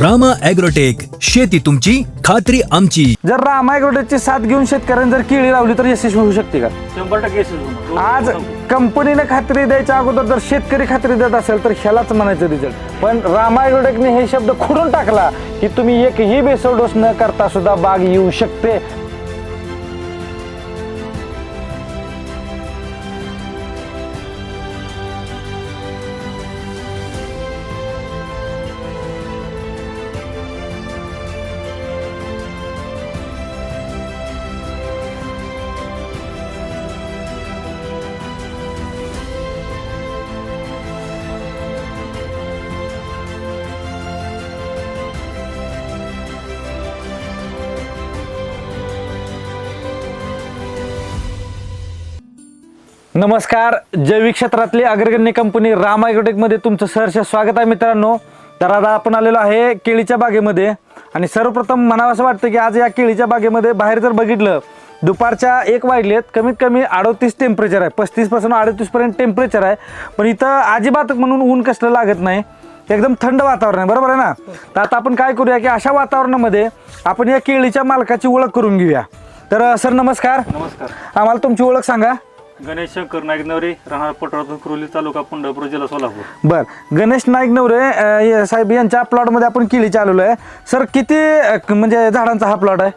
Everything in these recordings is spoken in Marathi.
रामा ॲग्रोटेक शेती तुमची खात्री आमची. जर रामायगडची साथ घेऊन शेतकऱ्यांनी जर केळी लावली तर यशस्वी होऊ शकते का? शंभर टक्के यशस्वी होणार. आज कंपनीने खात्री द्यायच्या अगोदर जर शेतकरी खात्री देत असेल तर ह्यालाच म्हणायचं रिझल्ट पण रामायगडने हे शब्द खोडून टाकला की तुम्ही एकही बेसळ डोस न करता सुद्धा बाग येऊ शकते. नमस्कार जैविक क्षेत्रातली अग्रगण्य कंपनी राममध्ये तुमचं सहर्ष स्वागत आहे मित्रांनो. तर आता आपण आलेलो आहे केळीच्या बागेमध्ये. आणि सर्वप्रथम म्हणावं असं वाटतं की आज या केळीच्या बागेमध्ये बाहेर जर बघितलं दुपारच्या एक वाजलेत कमीत कमी अडोतीस टेम्परेचर आहे. पस्तीसपासून अडतीसपर्यंत टेम्परेचर आहे. पण इथं अजिबात म्हणून ऊन कसलं लागत नाही. एकदम थंड वातावरण आहे. बरोबर आहे ना? तर आता आपण काय करूया की अशा वातावरणामध्ये आपण या केळीच्या मालकाची ओळख करून घेऊया. तर सर नमस्कार. नमस्कार. आम्हाला तुमची ओळख सांगा. गणेश शंकर नाईक नवरे राहणार पटोरातून कुरोली तालुका पंढरपूर जिल्हा सोलापूर. बर गणेश नाईक नवरे अं, हे साहेब यांच्या प्लॉटमध्ये आपण केळी आलेलो आहे सर किती अं, म्हणजे झाडांचा हा प्लॉट आहे?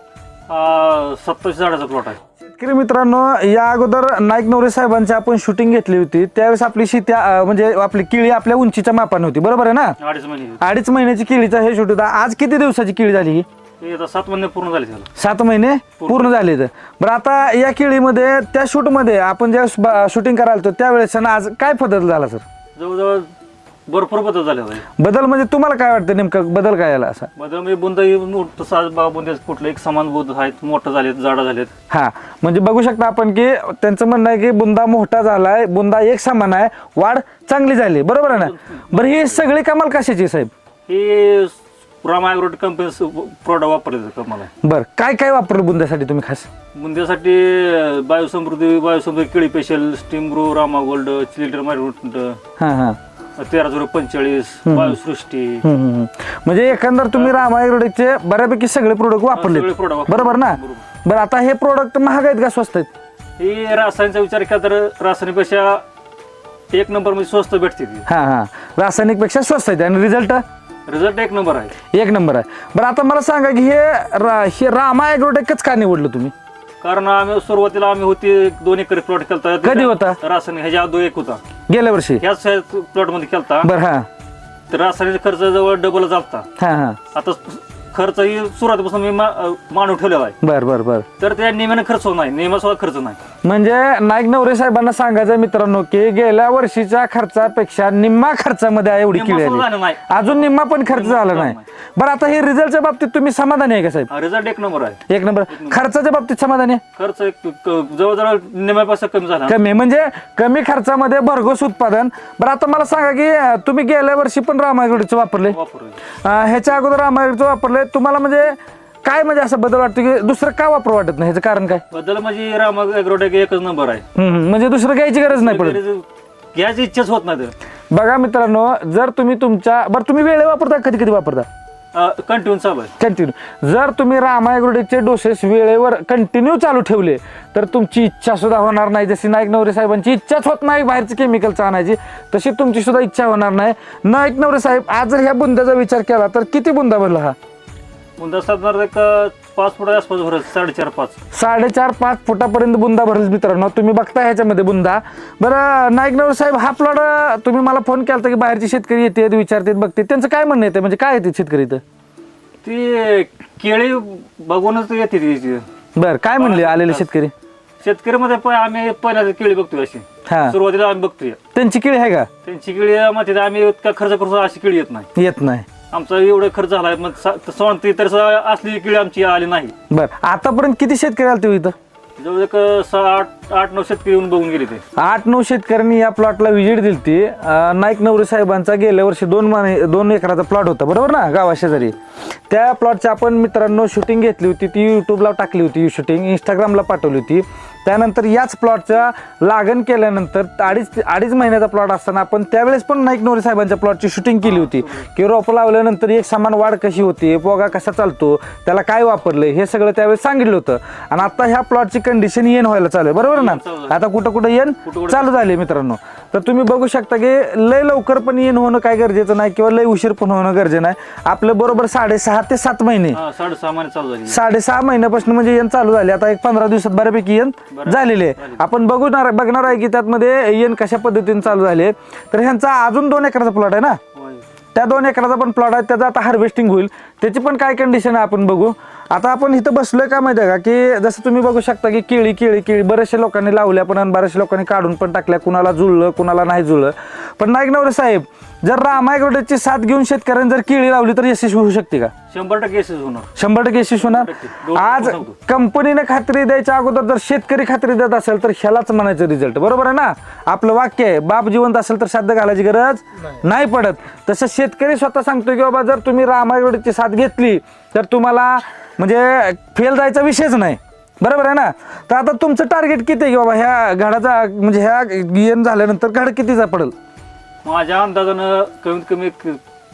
हा सत्तावीस झाडाचा प्लॉट आहे. शेतकरी मित्रांनो या अगोदर नाईक नवरे साहेबांची आपण शूटिंग घेतली होती. त्यावेळेस आपली शेती अं, म्हणजे आपली केळी आपल्या उंचीच्या मापाने होती. बरोबर आहे ना? अडीच महिने अडीच महिन्याची केळीचा हे शूट होता. आज किती दिवसाची केळी झाली ही? आता सात महिने पूर्ण झाले त्याला. सात महिने पूर्ण. झाले तर. बरं आता या केळीमध्ये त्या शूटमध्ये आपण ज्या शूटिंग करायला होतो त्यावेळेस ना आज काय बदल झाला सर? जवळजवळ भरपूर बदल झाले बदल म्हणजे तुम्हाला काय वाटतं नेमकं? बदल काय आला असा? बदल म्हणजे बुंद मोठं सात बा बुंद कुठलं एक समान बुंद आहेत मोठं झालेत झाडं झालेत. हा. म्हणजे बघू शकता आपण की त्यांचं म्हणणं आहे की बुंदा मोठा झालाय बुंदा एक समान आहे वाढ चांगली झाली. बरोबर आहे ना? बरं ही सगळी कमाल कशाची साहेब? हे राम ॲग्रोट कंपनी प्रोडक्ट वापरले कमाला बरं काय काय वापरलं बुंद्यासाठी तुम्ही खास? बुंद्यासाठी बायोसमृद्धी बायोसमृद्धी केळी special steam grow Rama gold चिलिटर मायरोट हा हा. तेरा झिरो पंचेचाळीस बायोसृष्टी. म्हणजे एकंदर तुम्ही रामायग्रोडेकचे बऱ्यापैकी सगळे प्रोडक्ट वापरले सगळे product वापरले. बरोबर ना? बरोबर. बरं आता हे प्रोडक्ट महाग आहेत का स्वस्त आहेत? ही रासायनिकचा विचार केला तर रासायनिकपेक्षा एक नंबरमध्ये स्वस्त भेटते ती. हा हा. रासायनिकपेक्षा स्वस्त आहेत. आणि रिझल्ट रिझल्ट एक नंबर आहे. एक नंबर आहे. बरं आता मला सांगा की हे रा- हे रामा ॲग्रोटेकच का निवडलं तुम्ही? कारण आम्ही सुरुवातीला आम्ही होती दोन एकर प्लॉट केलता. कधी होता? रासायनिक ह्याच्या आधी एक होता. गेल्या वर्षी? ह्याच प्लॉटमध्ये केलता. बरं हा. तर रासायनिक खर्च जवळ डबल झालता हा हा. आता खर्च ही सुरुवातीपासून मी मा- मांडून ठेवलेला आहे. बर बर बर. तर त्या नियमाने खर्च होत नाही. नियमा सुद्धा खर्च नाही. म्हणजे नाईक नवरे साहेबांना सांगायचं मित्रांनो की गेल्या वर्षीच्या खर्चापेक्षा निम्मा खर्चामध्ये आहे एवढी निम्मा केळी आली. नाही. अजून निम्मा पण खर्च झाला नाही. बरं आता हे रिझल्टच्या बाबतीत तुम्ही समाधानी आहे का साहेब? रिझल्ट एक नंबर आहे. एक नंबर. खर्चाच्या बाबतीत समाधानी आहे? खर्च एक क- जवळजवळ निम्यापेक्षा कमी झाला. कमी आहे. म्हणजे कमी खर्चामध्ये भरघोस उत्पादन. बरं आता मला सांगा की अं, तुम्ही गेल्या वर्षी पण रामायगडचं वापरले. वापरू अं, ह्याच्या अगोदर रामायगडचं वापरले. तुम्हाला म्हणजे काय म्हणजे असं बदल वाटतो की दुसरं का वापरू वाटत नाही? ह्याचं कारण काय? बद्दल म्हणजे राम ॲग्रोटेक एकच नंबर आहे. हम्म, हम्म. म्हणजे दुसरं घ्यायची गरज नाही पडत. घ्यायची इच्छाच होत नाही बघा मित्रांनो जर तुम्ही तुमच्या बरं तुम्ही वेळे वापरता कधी कधी वापरता? तर कंटिन्यू चालू आहे. कंटिन्यू जर तुम्ही रामायग्रोडिकचे डोसेस वेळेवर कंटिन्यू चालू ठेवले तर तुमची इच्छा सुद्धा होणार नाही. जशी नाईक नवरे साहेबांची इच्छाच होत नाही बाहेरची केमिकल्स आणायची तशी तुमची सुद्धा इच्छा होणार नाही. नाईक नवरे साहेब आज जर ह्या बुंद्याचा विचार केला तर किती बुंदा भरला हा? पुन्हा साधारण एक पाच फुटा आसपास भरत साडेचार पाच. साडेचार पाच फुटापर्यंत बुंदा भरेल मित्रांनो. तुम्ही बघता ह्याच्यामध्ये बुंदा. बरं नाईक नवरे साहेब हा प्लॉट तुम्ही मला फोन केला की बाहेरचे शेतकरी येतात विचारतात बघते त्यांचं काय म्हणणं येते म्हणजे काय येते शेतकरी इथं? ती केळी बघूनच येते ती बरं काय म्हणले आलेले शेतकरी शेतकरी? मध्ये पण आम्ही पहिल्या केळी बघतोय अशी. हा. सुरुवातीला आम्ही बघतोय. त्यांची किळी आहे का? त्यांची केळी मध्ये आम्ही इतका खर्च करून अशी केळी येत नाही. येत नाही. आमचा एवढा खर्च झालाय मग सोनती तर असली केळी आमची आली नाही. बर. आतापर्यंत किती शेतकरी आले ते इथं? जवळ एक सहा आठ आठ नऊ शेतकरी येऊन बघून गेले ते. आठ नऊ शेतकऱ्यांनी या प्लॉटला व्हिजिट दिली ती नाईक नवरे साहेबांचा गेल्या वर्षी दोन महिने दोन एकराचा प्लॉट होता. बरोबर ना? गावा शेजारी. त्या प्लॉटची आपण मित्रांनो शूटिंग घेतली होती. ती युट्यूबला टाकली होती शूटिंग इंस्टाग्रामला पाठवली होती. त्यानंतर याच प्लॉटच्या लागण केल्यानंतर अडीच अडीच महिन्याचा प्लॉट असताना आपण त्यावेळेस पण नाईक नवरे साहेबांच्या प्लॉटची शूटिंग केली होती. की रोपं लावल्यानंतर एक समान वाढ कशी होती पोगा कसा चालतो त्याला काय वापरलं हे सगळं त्यावेळेस सांगितलं होतं. आणि आता ह्या प्लॉटची कंडिशन येण व्हायला चालू आहे. बरोबर ना. आता कुठं कुठं येण चालू झाले मित्रांनो. तर तुम्ही बघू शकता की लय लवकर पण येण होणं काय गरजेचं नाही किंवा लय उशीर पण होणं गरजेचं नाही. आपलं बरोबर साडेसहा ते सात महिने. साडेसहा महिन्यापासून म्हणजे येण चालू झाले. आता एक पंधरा दिवसात बऱ्यापैकी येण. झालेले. आहे. आपण बघणार बघणार आहे की त्यातमध्ये येण कशा पद्धतीने चालू झाले. तर ह्यांचा अजून दोन एकराचा प्लॉट आहे ना. त्या दोन एकराचा पण प्लॉट आहे. त्याचा आता हार्वेस्टिंग होईल. त्याची पण काय कंडिशन आहे आपण बघू. आता आपण इथं बसलोय का माहिती आहे का? की जसं तुम्ही बघू शकता की केळी केळी केळी बऱ्याचशा लोकांनी लावल्या पण आणि बऱ्याचशा लोकांनी काढून पण टाकल्या. कुणाला जुळलं कुणाला नाही जुळलं. पण नाईक नवरे साहेब जर रामायगडची साथ घेऊन शेतकऱ्यांनी जर केळी लावली तर यशस्वी होऊ शकते का? शंभर टक्के यशस्वी होणार. शंभर टक्के यशस्वी होणार? आज. कंपनीने खात्री द्यायच्या अगोदर जर शेतकरी खात्री देत असेल तर ह्यालाच म्हणायचं रिझल्ट बरोबर आहे ना? आपलं वाक्य आहे बाप जिवंत असेल तर श्राद्ध घालायची गरज नाही. पडत. तसं शेतकरी स्वतः सांगतो की बाबा जर तुम्ही रामायगडची साथ घेतली तर तुम्हाला म्हणजे फेल जायचा विषयच नाही. बरोबर आहे ना? तर आता तुमचं टार्गेट किती आहे की बाबा ह्या घडाचा म्हणजे ह्या येण झाल्यानंतर घड कितीचा पडेल? माझ्या अंदाजानं कमीत कमी एक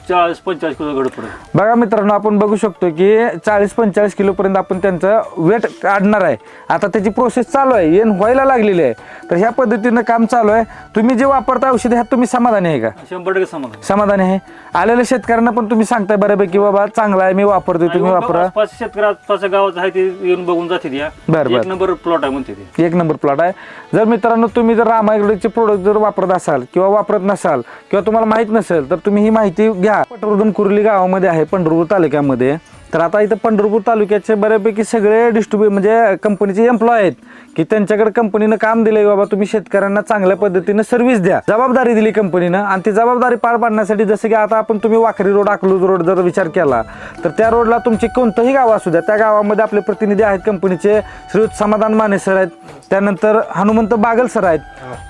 चाळीस पंचेचाळीस किलो घड पडेल. बघा मित्रांनो आपण बघू शकतो की चाळीस पंचेचाळीस किलोपर्यंत आपण त्यांचं वेट काढणार आहे. आता त्याची प्रोसेस चालू आहे. येण व्हायला लागलेली आहे. तर ह्या पद्धतीनं काम चालू आहे. तुम्ही जे वापरता औषध ह्यात तुम्ही समाधानी आहे का? शंभर टक्के समाधान. समाधानी आहे. आलेल्या शेतकऱ्यांना पण तुम्ही सांगताय बऱ्यापैकी बाबा चांगला आहे मी वापरतोय तुम्ही वापरा. पाच शेतकरी आसपासच्या गावात आहे ते येऊन बघून जाते या. बरं, बरं. एक नंबर प्लॉट आहे म्हणते ते. एक नंबर प्लॉट आहे. जर मित्रांनो तुम्ही जर रामायगडचे प्रोडक्ट जर वापरत असाल किंवा वापरत नसाल किंवा तुम्हाला माहीत नसेल तर तुम्ही ही माहिती घ्या. पटवर्धन कुर्ली गावामध्ये आहे पंढरपूर तालुक्यामध्ये. तर आता इथं पंढरपूर तालुक्याचे बऱ्यापैकी सगळे डिस्ट्रीब्यू म्हणजे कंपनीचे एम्प्लॉय आहेत. की त्यांच्याकडे कंपनीनं काम दिलंय बाबा तुम्ही शेतकऱ्यांना चांगल्या पद्धतीनं सर्व्हिस द्या. जबाबदारी दिली कंपनीनं आणि ती जबाबदारी पार पाडण्यासाठी जसं की आता आपण तुम्ही वाखरी रोड अकलूज रोड जर विचार केला तर त्या रोडला तुमची कोणतंही गाव असू द्या त्या गावामध्ये आपले प्रतिनिधी आहेत कंपनीचे श्रीयुत समाधान माने सर आहेत. त्यानंतर हनुमंत बागल सर आहेत.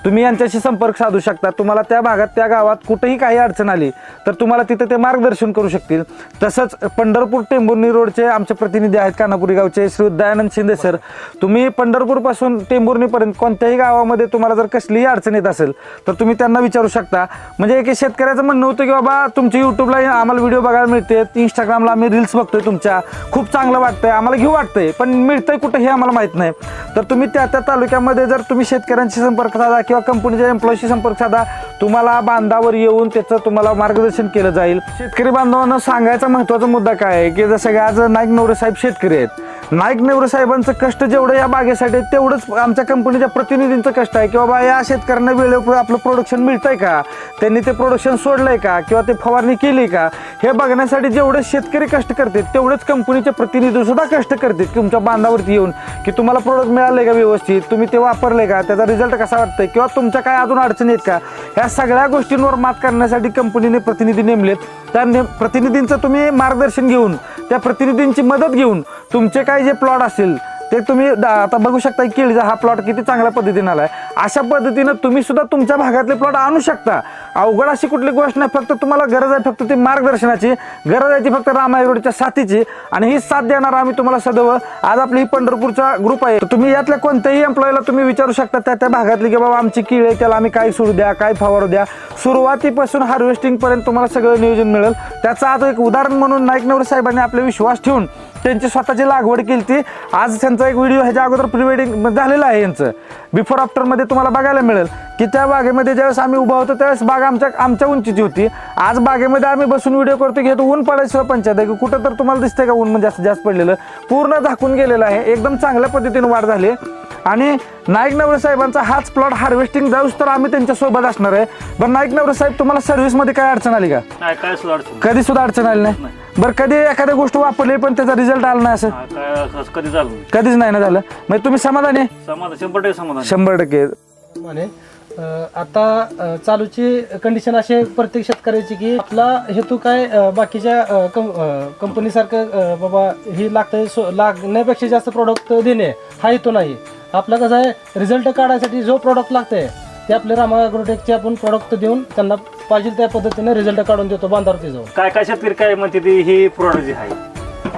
तुम्ही यांच्याशी संपर्क साधू शकता. तुम्हाला त्या भागात त्या गावात कुठेही काही अडचण आली तर तुम्हाला तिथे ते मार्गदर्शन करू शकतील. तसंच पंढरपूर टेंभुर्णी रोडचे आमचे प्रतिनिधी आहेत कानापुरी गावचे श्री दयानंद शिंदे सर तुम्ही पंढरपूरपासून टेंभुर्णीपर्यंत कोणत्याही गावामध्ये तुम्हाला जर कसलीही अडचण येत असेल तर तुम्ही त्यांना विचारू शकता. म्हणजे एक शेतकऱ्याचं म्हणणं होतं की बाबा तुमच्या यूट्यूबला आम्हाला व्हिडिओ बघायला मिळते इंस्टाग्रामला आम्ही रील्स बघतोय तुमच्या. खूप चांगलं वाटतंय आम्हाला घेऊ वाटतंय पण मिळतंय कुठं हे आम्हाला माहीत नाही. तर तुम्ही त्या त्या तालुक्यामध्ये जर तुम्ही शेतकऱ्यांशी संपर्क साधा किंवा कंपनीच्या एम्प्लॉईशी संपर्क साधा तुम्हाला बांधावर येऊन त्याचं तुम्हाला मार्गदर्शन केलं जाईल. शेतकरी बांधवांना सांगायचा महत्त्वाचा मुद्दा काय आहे की जसं की आज नाईक नवरे साहेब शेतकरी आहेत. नाईक नेवरे साहेबांचं कष्ट जेवढं या बागेसाठी तेवढंच आमच्या कंपनीच्या प्रतिनिधींचं कष्ट आहे. की बाबा या शेतकऱ्यांना वेळेवर आपलं प्रोडक्शन मिळतंय का? त्यांनी ते प्रोडक्शन सोडलंय का? किंवा ते फवारणी केली का? हे बघण्यासाठी जेवढे शेतकरी कष्ट करतात तेवढेच कंपनीचे प्रतिनिधी सुद्धा कष्ट करतात. तुमच्या बांधावरती येऊन की तुम्हाला प्रोडक्ट मिळाले का व्यवस्थित? तुम्ही ते वापरले का? त्याचा रिझल्ट कसा वाटतंय? किंवा तुमच्या काय अजून अडचणी आहेत का? ह्या सगळ्या गोष्टींवर मात करण्यासाठी कंपनीने प्रतिनिधी नेमलेत. त्या ने प्रतिनिधींचं तुम्ही मार्गदर्शन घेऊन त्या प्रतिनिधींची मदत घेऊन तुमचे काय काही जे प्लॉट असतील ते तुम्ही आता बघू शकता की केळीचा हा प्लॉट किती चांगल्या पद्धतीने आहे अशा पद्धतीनं तुम्ही सुद्धा तुमच्या भागातले प्लॉट आणू शकता. अवघड अशी कुठली गोष्ट नाही फक्त तुम्हाला गरज आहे फक्त ती मार्गदर्शनाची. गरज आहे ती फक्त रामायरोडच्या साथीची. आणि ही साथ देणार आम्ही तुम्हाला सदैव. आज आपली ही पंढरपूरचा ग्रुप आहे. तुम्ही यातल्या कोणत्याही एम्प्लॉईला तुम्ही विचारू शकता त्या त्या भागातली की बाबा आमची कीळ आहे त्याला आम्ही काय सोडू द्या काय फवारू द्या. सुरुवातीपासून हार्वेस्टिंगपर्यंत तुम्हाला सगळं नियोजन मिळेल. त्याचं आज एक उदाहरण म्हणून नाईक साहेबांनी आपले विश्वास ठेवून त्यांची स्वतःची लागवड केली ती. आज त्यांचा एक व्हिडिओ ह्याच्या अगोदर प्री वेडिंग झालेला आहे यांचं. बिफोर आफ्टरमध्ये तुम्हाला बघायला मिळेल की त्या बागेमध्ये ज्यावेळेस आम्ही उभा होतो त्यावेळेस बाग आमच्या आमच्या उंचीची होती. आज बागेमध्ये आम्ही बसून व्हिडिओ करतो की ऊन पडायचं पंचायत आहे. की कुठं तर तुम्हाला दिसतंय का ऊन म्हणजे जास्त जास्त पडलेलं? पूर्ण झाकून गेलेलं आहे. एकदम चांगल्या पद्धतीने वाढ झाली. आणि नाईक नवरे साहेबांचा हाच प्लॉट हार्वेस्टिंग जाऊच तर आम्ही त्यांच्यासोबत असणार आहे. पण नाईक नवरे साहेब तुम्हाला सर्व्हिसमध्ये काय अडचण आली का? नाही काय सुद्धा अडचण. नाही. कधी सुद्धा अडचण आली नाही? बरं कधी एखाद्या गोष्ट वापरली पण त्याचा रिझल्ट आला नाही असं? हा, काय असं कधी झालं नाही. कधीच नाही ना झालं? म्हणजे तुम्ही समाधानी आहे? समाधान शंभर टक्के समाधान शंभर टक्के. अ, आता अ, चालूची कंडिशन अशी आहे प्रत्येक शेतकऱ्याची की आपला हेतू काय अ, बाकीच्या अ, कं- अ, कंपनीसारखं अ, बाबा ही लागतंय सो- लागण्यापेक्षा जास्त प्रोडक्ट देणे हा हेतू नाही. आपला कसं आहे रिझल्ट काढायसाठी जो प्रोडक्ट आहे ते आपले रामा अॅग्रोटेकचे आपण प्रोडक्ट देऊन त्यांना पाहिजे त्या पद्धतीने रिझल्ट काढून देतो बांधावरती जाऊन. काय काय शेतकरी काय म्हणते ती ही प्रोडक्ट जी आहे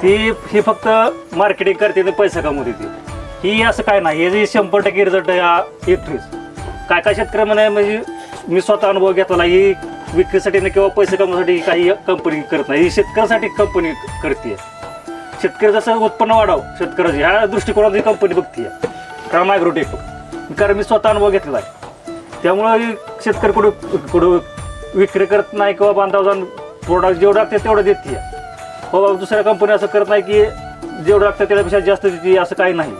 ती ही फक्त मार्केटिंग करते आणि पैसा कमवते ती. ही असं काय नाही हे जे शंभर टक्के रिझल्ट हा येतोच काय काय शेतकरी म्हणे म्हणजे मी स्वतः अनुभव घेतला ही विक्रीसाठी ना किंवा पैसे कमवण्यासाठी काही कंपनी करत नाही ही शेतकऱ्यासाठी कंपनी करते शेतकरी जसं उत्पन्न वाढावं शेतकऱ्याचं ह्या दृष्टिकोनात ही कंपनी बघते राम ॲग्रोटेक कारण मी स्वतः अनुभव घेतलेला आहे. त्यामुळं शेतकरी कुठं कुठं विक्री करत नाही किंवा बांधाव जाऊन प्रोडक्ट जेवढं लागते तेवढं देते हो बाबा दुसऱ्या कंपनी असं करत नाही की जेवढं लागतं त्याच्यापेक्षा जास्त देते असं काही नाही.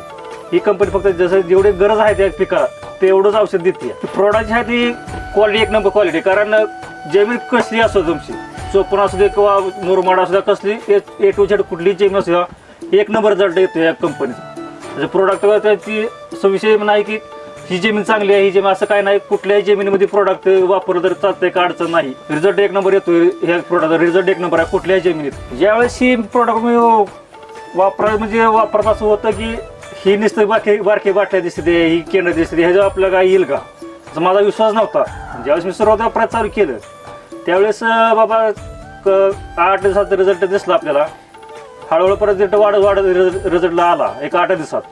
ही कंपनी फक्त जसं जेवढी गरज आहे त्या पिकाला तेवढंच औषध देते प्रोडक्ट आहे ती क्वालिटी एक नंबर क्वालिटी कारण जमीन कसली असो तुमची चोपण असू दे किंवा मुरमाड असू द्या कसली ए टू झेड कुठली जमीन असू द्या एक नंबर जड येतो या कंपनीचा म्हणजे त्याचं प्रोडक्ट त्याची सविषय नाही की ही जमीन चांगली आहे ही जमीन असं काय नाही. कुठल्याही जमिनीमध्ये प्रोडक्ट वापरलं तर चालतंय का अडचण नाही. रिझल्ट एक नंबर येतो ह्या प्रोडक्ट रिझल्ट एक नंबर आहे कुठल्याही जमिनीत. ज्यावेळेस ही प्रोडक्ट मी वापरा म्हणजे वापरत असं होतं की ही नुसतं बाकी बारकी बाटल्या दिसते ही केंद्र दिसते ह्याच्यावर आपल्याला काय येईल का? असा माझा विश्वास नव्हता. ज्यावेळेस मी सुरुवात वापरायला चालू केलं त्यावेळेस बाबा क- आठ दिवसात रिझल्ट दिसला आपल्याला. हळूहळू परत रिझल्ट वाढत वाढत रिझल्टला आला एक आठ दिवसात.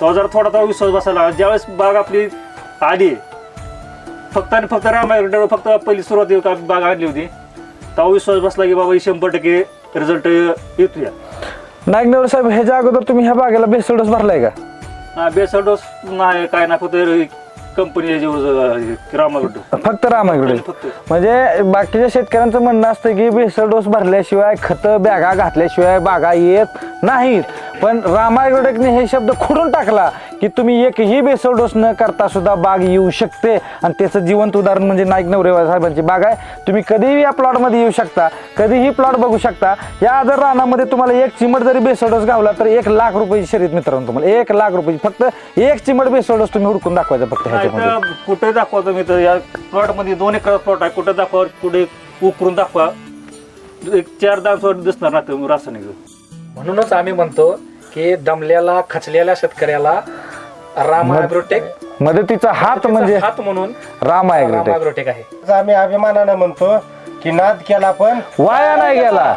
तो जरा थोडा थोडा विश्वास बसायला लागला. ज्यावेळेस बाग आपली आली फक्त आणि फक्त रामायण फक्त पहिली सुरुवात का बाग आणली होती. तेव्हा विश्वास बसला की बाबा ही शंभर टक्के रिझल्ट येतोया. नागनेवर साहेब ह्याच्या अगोदर तुम्ही ह्या बागेला बेसल डोस भरलाय का? बेसल डोस नाही काय नाही फक्त कंपनी रामागड. फक्त रामाकडे फक्त. म्हणजे बाकीच्या शेतकऱ्यांचं म्हणणं असतं की बेसल डोस भरल्याशिवाय खतं बॅगा घातल्याशिवाय बागा येत नाहीत. पण रामायग्रोटेकने हे शब्द खोडून टाकला की तुम्ही एकही बेसल डोस न करता सुद्धा बाग येऊ शकते. आणि त्याचं जिवंत उदाहरण म्हणजे नाईक नवरेवा साहेबांची बाग आहे. तुम्ही कधीही या प्लॉटमध्ये येऊ शकता कधीही प्लॉट बघू शकता. या जर रानामध्ये तुम्हाला एक चिमट जरी बेसल डोस गावला तर एक लाख रुपयाची शर्यत मित्रांनो तुम्हाला. एक लाख रुपयाची. फक्त एक चिमट बेसल डोस तुम्ही हुडकून दाखवायचा फक्त ह्याच्यामध्ये. कुठे दाखवा तुम्ही तर? या प्लॉटमध्ये दोन एकर प्लॉट आहे. कुठे दाखवा कुठे उकरून दाखवा. एक चार दाम दिसणार ना तुम्ही रासायनिक. म्हणूनच आम्ही म्हणतो की दमलेला खचलेल्या शेतकऱ्याला राम ॲग्रोटेक मदतीचा हात म्हणजे हात म्हणून राम राम ॲग्रोटेक. ॲग्रोटेक आहे. आम्ही अभिमानानं म्हणतो की नाद केला पण वाया नाही गेला.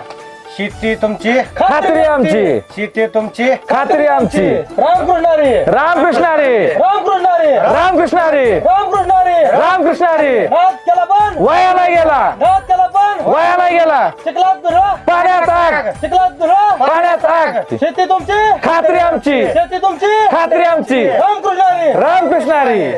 शेती तुमची खात्री आमची. शेती तुमची खात्री आमची. रामकृष्ण हरी रामकृष्ण हरी रामकृष्ण हरी रामकृष्ण हरी रामकृष्ण हरी रामकृष्ण हरी नाद केला पण वाया नाही गेला. नाद केला पण वाया नाही गेला. चिखलात दुरा पाण्यात चिखलात दुरा आग शेती तुमची? खात्री आमची. शेती तुमची? खात्री आमची. रामकृष्ण हरी. रामकृष्ण हरी.